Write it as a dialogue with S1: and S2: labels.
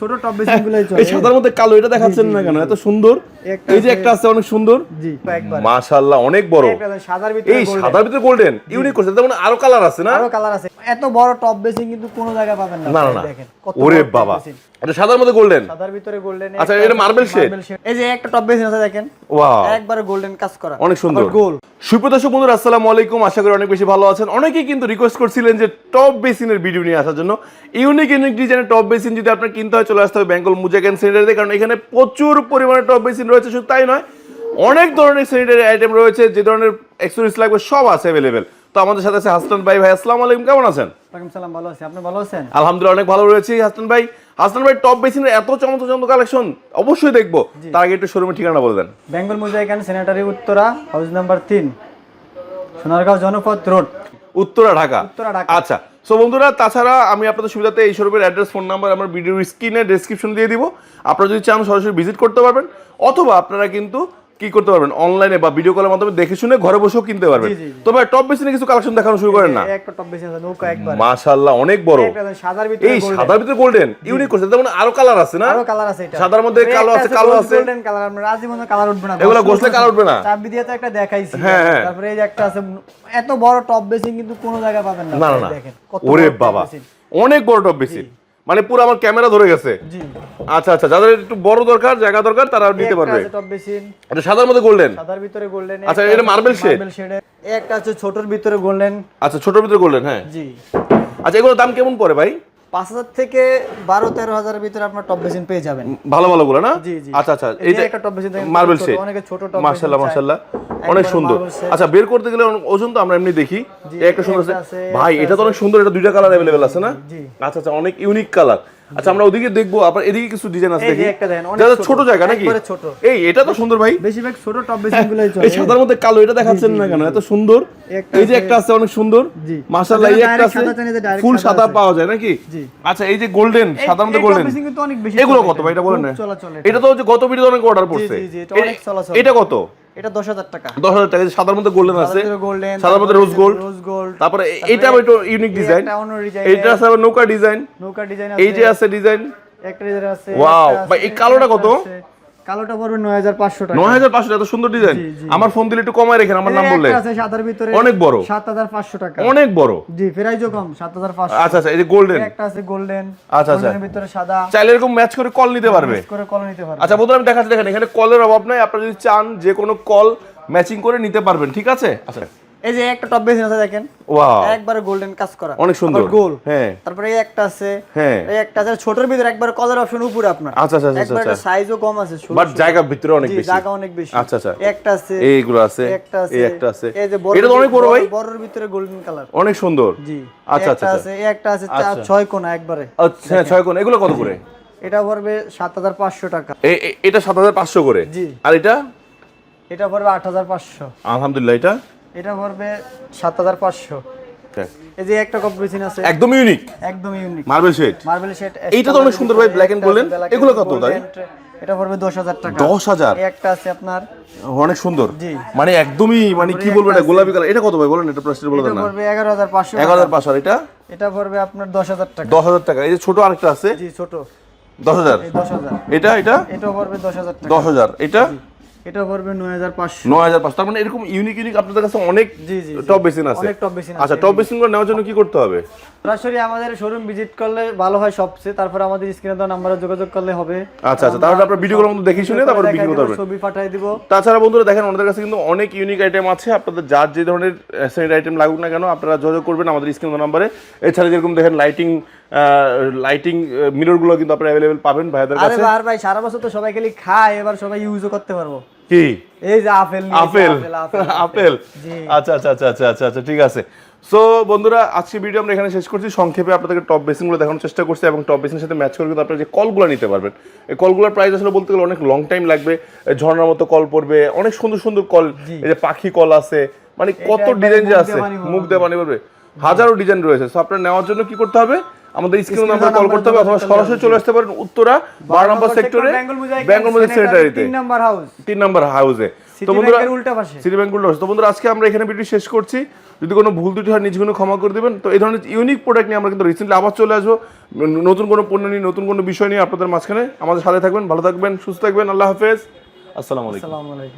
S1: ছোট top basin গুলোই চলে।
S2: এই সাদার মধ্যে কালো এটা দেখাচ্ছেন না কেন? এত সুন্দর। এই যে একটা আছে। অনেক সুন্দর।
S1: জি
S2: মাশাআল্লাহ অনেক বড়।
S1: সাদার ভিতরে
S2: এই সাদার ভিতরে গোল্ডেন ইউনিক করছে। তেমন আরও কালার আছে না?
S1: আরও কালার আছে। এত বড় টপ বেসিন কিন্তু কোনো জায়গায় পাবেন না।
S2: না না ওরে বাবা। এটা সাদার মধ্যে গোল্ডেন
S1: সাদার ভিতরে গোল্ডেন
S2: আচ্ছা, এটা মার্বেল শেড
S1: এই যে একটা টপ বেসিন আছে দেখেন।
S2: ওয়াও
S1: একবারে গোল্ডেন কাজ করা।
S2: অনেক সুন্দর।
S1: গোল
S2: সুপ্রদর্শক বন্ধুরা আসসালামু আলাইকুম। আশা করি অনেক বেশি ভালো আছেন। অনেকেই কিন্তু রিকোয়েস্ট করছিলেন যে টপ বেসিনের ভিডিও নিয়ে আসার জন্য। ইউনিক ইউনিক ডিজাইনের টপ বেসিন যদি আপনার কিনতে হয় চলে আসতে হবে বেঙ্গল মুজাকেন সেন্টারে কারণ এখানে প্রচুর পরিমাণে টপ বেসিন রয়েছে শুধু তাই নয় অনেক ধরনের স্যানিটারি আইটেম রয়েছে যে ধরনের লাগবে সব আছে অ্যাভেলেবেল তো আমাদের সাথে আছে হাসনান ভাই। ভাই আসসালামু আলাইকুম কেমন আছেন?
S1: ওয়ালাইকুম সালাম ভালো আছি। আপনি ভালো আছেন?
S2: আলহামদুলিল্লাহ অনেক ভালো রয়েছে। হাসনান ভাই হাসনান ভাই টপ বেসিনের এত চমৎকার চমৎকার কালেকশন অবশ্যই দেখব। তার আগে একটু শোরুমের ঠিকানা বলে দেন।
S1: বেঙ্গল মুজাহিকান সেনেটারি উত্তরা হাউস নাম্বার তিন সোনারগাঁও জনপথ রোড।
S2: উত্তরা ঢাকা।
S1: উত্তরা ঢাকা।
S2: আচ্ছা সো বন্ধুরা তাছাড়া আমি আপনাদের সুবিধাতে এই শোরুমের অ্যাড্রেস ফোন নাম্বার আমার ভিডিওর স্ক্রিনে ডেসক্রিপশন দিয়ে দিব। আপনারা যদি চান সরাসরি ভিজিট করতে পারবেন। অথবা আপনারা কিন্তু কি করতে পারবেন? অনলাইনে বা ভিডিও কলের মাধ্যমে দেখে শুনে ঘরে বসেও কিনতে পারবেন। তবে টপ বেসিনে কিছু কালেকশন দেখানো শুরু করেন না।
S1: একটা টপ বেসিন আছে নৌকা একবার।
S2: মাশাআল্লাহ অনেক বড়।
S1: সাদার ভিতরে
S2: এই সাদার ভিতরে গোল্ডেন ইউনিক করছে। তেমন আরও কালার আছে না?
S1: আরও কালার আছে এটা।
S2: সাদার মধ্যে কালো আছে, কালো আছে।
S1: গোল্ডেন কালার আমরা আজীবন কালার উঠবে না।
S2: এগুলো ঘষলে colour উঠবে না?
S1: চাবি দিয়ে তো একটা দেখাইছি।
S2: হ্যাঁ, হ্যাঁ।
S1: তারপরে এই যে একটা আছে এত বড় টপ বেসিন কিন্তু কোনো জায়গায় পাবেন না।
S2: না না
S1: দেখেন
S2: ওরে বাবা। অনেক বড় টপ বেসিন মানে পুরো আমার ক্যামেরা ধরে গেছে।
S1: জি।
S2: আচ্ছা আচ্ছা যাদের একটু বড় দরকার জায়গা দরকার তারা নিতে পারবে। এটা সাদার মধ্যে গোল্ডেন
S1: সাদার ভিতরে গোল্ডেন
S2: আচ্ছা, এটা?
S1: মার্বেল শেড একটা আছে ছোটর ভিতরে গোল্ডেন
S2: আচ্ছা ছোটর ভিতরে গোল্ডেন হ্যাঁ।
S1: জি।
S2: আচ্ছা এগুলোর দাম কেমন পড়ে ভাই?
S1: পাঁচ হাজার থেকে বারো তেরো হাজারের ভিতরে আপনার টপ বেসিন পেয়ে যাবেন
S2: ভালো ভালো গুলো না
S1: জি, জি।
S2: আচ্ছা আচ্ছা
S1: এই যে একটা top basin দেখেন,
S2: মার্বেল
S1: ছোট,
S2: শেড
S1: অনেকে ছোট top
S2: মাশাআল্লাহ
S1: basin চায়।
S2: মাশাআল্লাহ
S1: একবারে
S2: অনেক সুন্দর
S1: marble shade।
S2: আচ্ছা বের করতে গেলে অনেক ওজন তো আমরা এমনি দেখি
S1: জি,
S2: এই একটা সুন্দর
S1: একটা
S2: আছে
S1: আছে,
S2: ভাই
S1: একটা
S2: এটা তো অনেক সুন্দর এটা দুইটা কালার अवेलेबल আছে না
S1: জি।
S2: আচ্ছা আচ্ছা অনেক ইউনিক কালার আচ্ছা আমরা ওদিকে দেখব আপনার এদিকে কিছু ডিজাইন আছে দেখি।
S1: ছোট,
S2: জায়গা নাকি?
S1: ছোট।
S2: এই এটা তো সুন্দর ভাই।
S1: বেশিরভাগ ছোট টপ গুলোই চলে।
S2: এই সাদার মধ্যে কালো এটা দেখাচ্ছেন না কেন? এত সুন্দর। এই যে একটা আছে। অনেক সুন্দর। মাশাআল্লাহ এই একটা আছে। ফুল
S1: সাদা
S2: পাওয়া যায় নাকি? আচ্ছা এই যে গোল্ডেন সাদার মধ্যে গোল্ডেন এগুলো কত ভাই? এটা বলেন না।
S1: এটা।
S2: তো হচ্ছে গত ভিডিও অনেক অর্ডার পড়ছে।
S1: এটা
S2: কত?
S1: এটা দশ হাজার টাকা।
S2: দশ হাজার টাকা সাদার মধ্যে গোল্ডেন আছে
S1: গোল্ডেন
S2: সাদার মধ্যে রোজ গোল্ড
S1: রোজ গোল্ড
S2: তারপরে এ- এটা আবার একটু ইউনিক ডিজাইন এইটা আছে আবার নৌকা ডিজাইন
S1: নৌকা ডিজাইন
S2: এই যে আছে। ডিজাইন
S1: একটা ডিজাইন আছে
S2: Wow, ভাই, এই কালোটা কত?
S1: আছে। কালোটা পড়বে নয় হাজার পাঁচশো টাকা।
S2: নয় হাজার পাঁচশো এত সুন্দর ডিজাইন
S1: জি, জি।
S2: আমার ফোন দিলে একটু কমায় রেখেন আমার নাম বললে।
S1: আছে সাদার ভিতরে
S2: অনেক বড়।
S1: সাত হাজার পাঁচশো টাকা।
S2: অনেক বড়।
S1: জি প্রাইজও কম সাত হাজার পাঁচশো।
S2: আচ্ছা আচ্ছা এই যে গোল্ডেন
S1: একটা আছে গোল্ডেন
S2: আচ্ছা, আচ্ছা।
S1: ভিতরে সাদা।
S2: চাইলে এরকম ম্যাচ করে কল নিতে পারবে।
S1: mix করে কল নিতে পারবে।
S2: আচ্ছা বন্ধুরা আমি দেখাচ্ছি দেখেন এখানে কলের অভাব নাই। আপনারা যদি চান যে কোনো কল ম্যাচিং করে নিতে পারবেন ঠিক আছে? আচ্ছা।
S1: এই যে একটা টপ বেসিন আছে দেখেন।
S2: ওয়াও
S1: একবারে গোল্ডেন কাজ করা।
S2: অনেক সুন্দর।
S1: গোল।
S2: হ্যাঁ।
S1: তারপরে এই একটা আছে।
S2: হ্যাঁ।
S1: এই একটা আছে ছোটর ভিতরে একবার কলার অপশন উপরে আপনার।
S2: আচ্ছা, আচ্ছা, আচ্ছা,
S1: একবার
S2: আচ্ছা।
S1: সাইজও কম আছে
S2: বাট জায়গা ভিতরে অনেক বেশি।
S1: জায়গা অনেক বেশি।
S2: আচ্ছা, আচ্ছা।
S1: একটা আছে
S2: এইগুলো আছে
S1: একটা আছে।
S2: এই একটা আছে।
S1: এই যে
S2: এটা তো অনেক বড় ভাই।
S1: বড়র ভিতরে গোল্ডেন কালার
S2: অনেক সুন্দর।
S1: জি।
S2: আচ্ছা আচ্ছা আচ্ছা।
S1: আছে এই একটা আছে চার-
S2: আচ্ছা।
S1: ছয় কোনা একবারে।
S2: আচ্ছা হ্যাঁ, ছয় কোণ। এগুলো কত করে?
S1: এটা পড়বে সাত হাজার পাঁচশো টাকা।
S2: এ- এ- এটা সাত হাজার পাঁচশো করে?
S1: জি।
S2: আর এটা?
S1: এটা পড়বে আট হাজার পাঁচশো।
S2: আলহামদুলিল্লাহ এটা
S1: এটা পড়বে সাত হাজার পাঁচশো। এই যে একটা কপ আছে।
S2: একদম ইউনিক
S1: একদম ইউনিক
S2: মার্বেল শেড
S1: মার্বেল
S2: এইটা তো অনেক সুন্দর ভাই, and golden। এগুলো কত তাই?
S1: এটা? পড়বে দশ হাজার টাকা।
S2: দশ হাজার?
S1: একটা আছে আপনার।
S2: অনেক সুন্দর। মানে একদমই মানে কি বলব এটা গোলাপি কালার এটা কত ভাই বলেন এটা প্রাইসটা বলে
S1: এটা
S2: দেন না।
S1: পড়বে এগারো হাজার পাঁচশো
S2: এগারো হাজার পাঁচশো এটা?
S1: এটা পড়বে আপনার দশ হাজার টাকা।
S2: দশ হাজার টাকা। এই যে ছোট আরেকটা আছে?
S1: জি ছোট।
S2: দশ হাজার?
S1: এই দশ হাজার।
S2: এটা এটা?
S1: এটা পড়বে দশ হাজার
S2: দশ হাজার। এটা?
S1: এটা পড়বে নয় হাজার পাঁচশো।
S2: নয় হাজার পাঁচশো। তার মানে এরকম ইউনিক ইউনিক আপনাদের কাছে অনেক
S1: জি, জি।
S2: টপ বেসিন আছে।
S1: অনেক basin আছে।
S2: আচ্ছা টপ বেসিনগুলো নেওয়ার জন্য কি করতে হবে?
S1: সরাসরি আমাদের শোরুম ভিজিট করলে ভালো হয় সবচেয়ে। তারপর আমাদের স্ক্রিনে দেওয়া নাম্বারে যোগাযোগ করলে হবে।
S2: আচ্ছা আচ্ছা তাহলে আপনার ভিডিও মধ্যে দেখে শুনে তারপর বিক্রি করতে পারবেন।
S1: ছবি পাঠাই দিব।
S2: তাছাড়া বন্ধুরা দেখেন আমাদের কাছে কিন্তু অনেক ইউনিক আইটেম আছে। আপনাদের যার যে ধরনের স্যানিটারি আইটেম লাগুক না কেন আপনারা যোগাযোগ করবেন আমাদের স্ক্রিন নাম্বারে এছাড়া যেরকম দেখেন লাইটিং লাইটিং মিররগুলো কিন্তু আপনারা অ্যাভেলেবেল পাবেন ভাইদের
S1: আরে
S2: কাছে।
S1: বার ভাই সারা বছর তো সবাই খালি খায় এবার সবাই ইউজও করতে পারব।
S2: কি?
S1: এই যে আপেল
S2: আপেল?
S1: আপেল
S2: আচ্ছা আচ্ছা আচ্ছা আচ্ছা আচ্ছা আচ্ছা ঠিক আছে। সো বন্ধুরা আজকে ভিডিও আমরা এখানে শেষ করছি। সংক্ষেপে আপনাদেরকে টপ বেসিনগুলো দেখানোর চেষ্টা করছি এবং টপ বেসিনের সাথে ম্যাচ করে কিন্তু আপনারা যে কলগুলো নিতে পারবেন এই কলগুলোর প্রাইস আসলে বলতে গেলে অনেক লং টাইম লাগবে। ঝর্ণার মতো কল পড়বে অনেক সুন্দর সুন্দর কল এই যে পাখি কল আছে মানে কত ডিজাইন যে আছে মুখ দিয়ে পানি পড়বে হাজারো ডিজাইন রয়েছে। সো আপনার নেওয়ার জন্য কি করতে হবে? আমাদের স্ক্রিনে নাম্বার কল করতে হবে অথবা সরাসরি চলে আসতে পারেন উত্তরা বারো নম্বর সেক্টরে
S1: বেঙ্গল মুজাহিদ
S2: সেক্রেটারিতে
S1: তিন নাম্বার হাউস
S2: তিন নাম্বার হাউসে তো বন্ধুরা
S1: উল্টা পাশে।
S2: সিটি ব্যাংক উল্টো তো বন্ধুরা আজকে আমরা এখানে ভিডিও শেষ করছি। যদি কোনো ভুল ত্রুটি হয় নিজগুলো ক্ষমা করে দেবেন। তো এই ধরনের ইউনিক প্রোডাক্ট নিয়ে আমরা কিন্তু রিসেন্টলি আবার চলে আসব। নতুন কোনো পণ্য নিয়ে নতুন কোনো বিষয় নিয়ে আপনাদের মাঝখানে। আমাদের সাথে থাকবেন ভালো থাকবেন সুস্থ থাকবেন। আল্লাহ হাফেজ। আসসালামু আলাইকুম।
S1: আসসালামু আলাইকুম।